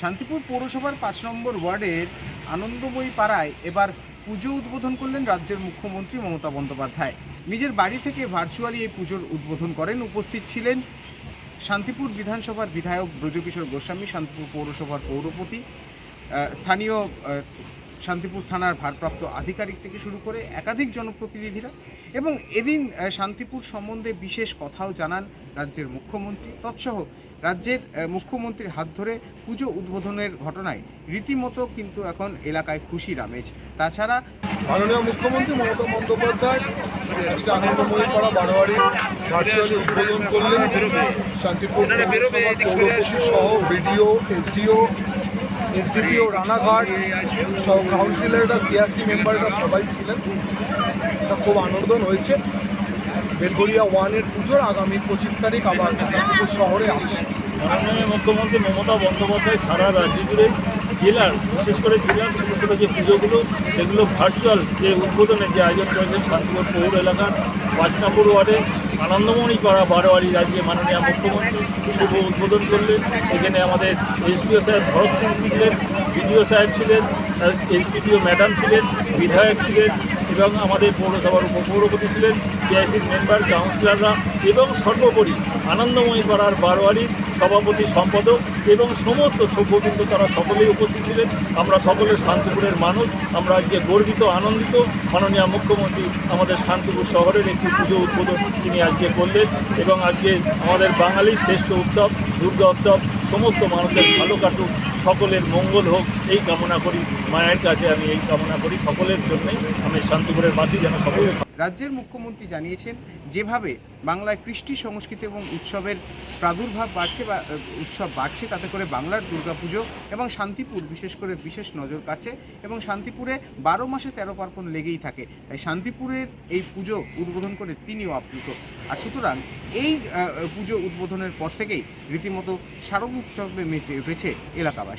শান্তিপুর পৌরসভার পাঁচ নম্বর ওয়ার্ডের আনন্দময়ী পাড়ায় এবার পুজো উদ্বোধন করলেন রাজ্যের মুখ্যমন্ত্রী মমতা বন্দ্যোপাধ্যায়। নিজের বাড়ি থেকে ভার্চুয়ালি এই পুজোর উদ্বোধন করেন, উপস্থিত ছিলেন শান্তিপুর বিধানসভার বিধায়ক ব্রজকিশোর গোস্বামী, শান্তিপুর পৌরসভার পৌরপতি স্থানীয় শান্তিপুর থানার ভারপ্রাপ্ত আধিকারিক থেকে শুরু করে একাধিক জনপ্রতিনিধিরা এবং এদিন শান্তিপুর সম্বন্ধে বিশেষ কথাও জানান রাজ্যের মুখ্যমন্ত্রী। তৎসহ রাজ্যের মুখ্যমন্ত্রীর হাত ধরে পুজো উদ্বোধনের ঘটনায় রীতিমতো কিন্তু এখন এলাকায় খুশির আমেজ তাছাড়া মাননীয় মুখ্যমন্ত্রী মমতা বন্দ্যোপাধ্যায় আজকে আনন্দময়ী পাড়া বারোয়ারি ভার্চুয়ালি উদ্বোধন করলেন। শান্তিপুর সহ বিডিও এসডিও এসডিপিও রানাঘাট সহ কাউন্সিলররা সিআরসি মেম্বাররা সবাই ছিলেন। খুব আনন্দন হয়েছে। বেলগড়িয়া ওয়ানের পুজোর আগামী পঁচিশ তারিখ আবার শান্তিপুর শহরে আছে। মাননীয় মুখ্যমন্ত্রী মমতা বন্দ্যোপাধ্যায় সারা রাজ্য জুড়ে জেলার, বিশেষ করে জেলার ছোটো ছোটো যে পুজোগুলো, সেগুলো ভার্চুয়াল যে উদ্বোধনের যে আয়োজন করেছেন শান্তিপুর পৌর এলাকার পাঁচ নম্বর ওয়ার্ডে আনন্দমণি পাড়া বারোয়ারি রাজ্যে মাননীয় মুখ্যমন্ত্রী শুভ উদ্বোধন করলেন। এখানে আমাদের এসডিও সাহেব ভরত সিং ছিলেন, বিডিও সাহেব ছিলেন এসডিপিও ম্যাডাম ছিলেন, বিধায়ক ছিলেন এবং আমাদের পৌরসভার উপপৌরপতি ছিলেন সিআইসির মেম্বার কাউন্সিলররা এবং সর্বোপরি আনন্দময়ী পাড়ার বারোয়ারির সভাপতি সম্পাদক এবং সমস্ত সভ্যবৃন্দ তারা সকলেই উপস্থিত ছিলেন। আমরা সকলে শান্তিপুরের মানুষ, আমরা আজকে গর্বিত, আনন্দিত। মাননীয় মুখ্যমন্ত্রী আমাদের শান্তিপুর শহরের একটি পুজো উদ্বোধন তিনি আজকে করলেন এবং আজকে আমাদের বাঙালির শ্রেষ্ঠ উৎসব, দুর্গা উৎসব, সমস্ত মানুষের ভালো কাটুক। সকলের মঙ্গল হোক, এই কামনা করি, মায়ের কাছে আমি এই কামনা করি, সকলের জন্যই আমি শান্তিপুরের বাসী যেন সকলের রাজ্যের মুখ্যমন্ত্রী জানিয়েছেন যেভাবে বাংলায় কৃষ্টি সংস্কৃতি এবং উৎসবের প্রাদুর্ভাব বাড়ছে বা উৎসব বাড়ছে, তাতে করে বাংলার দুর্গাপুজো এবং শান্তিপুর বিশেষ করে বিশেষ নজর কাটছে এবং শান্তিপুরে বারো মাসে তেরো পার্বণ লেগেই থাকে। তাই শান্তিপুরের এই পুজো উদ্বোধন করে তিনিও আপ্লুত। আর সুতরাং এই পুজো উদ্বোধনের পর থেকেই রীতিমতো শারদ উৎসবে মেতে উঠেছে এলাকাবাসী।